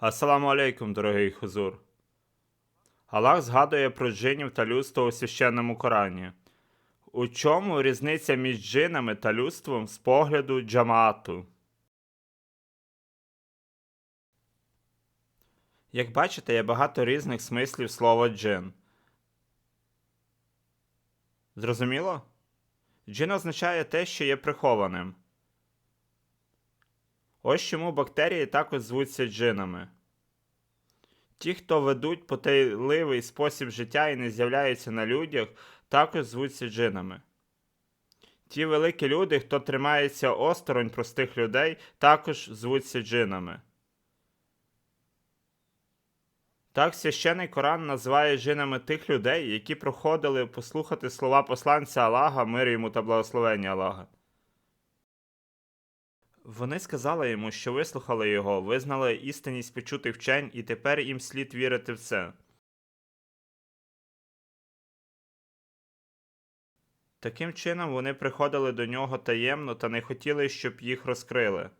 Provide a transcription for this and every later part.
Асаламу алейкум, дорогий хузур. Аллах згадує про джинів та людство у священному Корані. У чому різниця між джинами та людством з погляду джамаату? Як бачите, є багато різних смислів слова джин. Зрозуміло? Джин означає те, що є прихованим. Ось чому бактерії також звуться джинами. Ті, хто ведуть потайливий спосіб життя і не з'являються на людях, також звуться джинами. Ті великі люди, хто тримається осторонь простих людей, також звуться джинами. Так священий Коран називає джинами тих людей, які проходили послухати слова посланця Аллаха, мир йому та благословення Аллаха. Вони сказали йому, що вислухали його, визнали істинність почутих вчень, і тепер їм слід вірити в це. Таким чином вони приходили до нього таємно та не хотіли, щоб їх розкрили.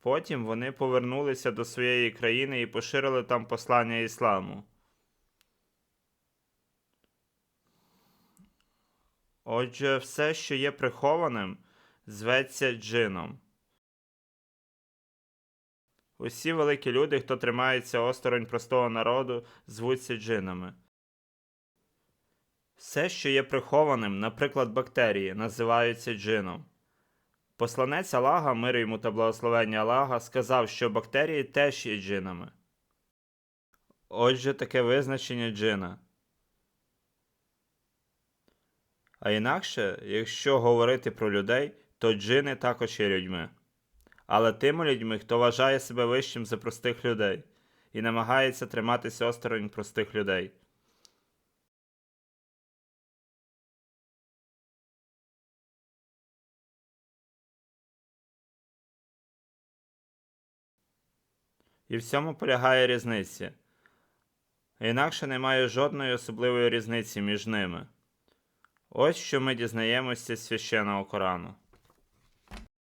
Потім вони повернулися до своєї країни і поширили там послання ісламу. Отже, все, що є прихованим, зветься джином. Усі великі люди, хто тримається осторонь простого народу, звуться джинами. Все, що є прихованим, наприклад, бактерії, називаються джином. Посланець Аллаха, мир йому та благословення Аллаха, сказав, що бактерії теж є джинами. Отже, таке визначення джина. А інакше, якщо говорити про людей, то джини також є людьми. Але тими людьми, хто вважає себе вищим за простих людей і намагається триматися осторонь простих людей. І в цьому полягає різниця. Інакше немає жодної особливої різниці між ними. Ось що ми дізнаємося з священного Корану.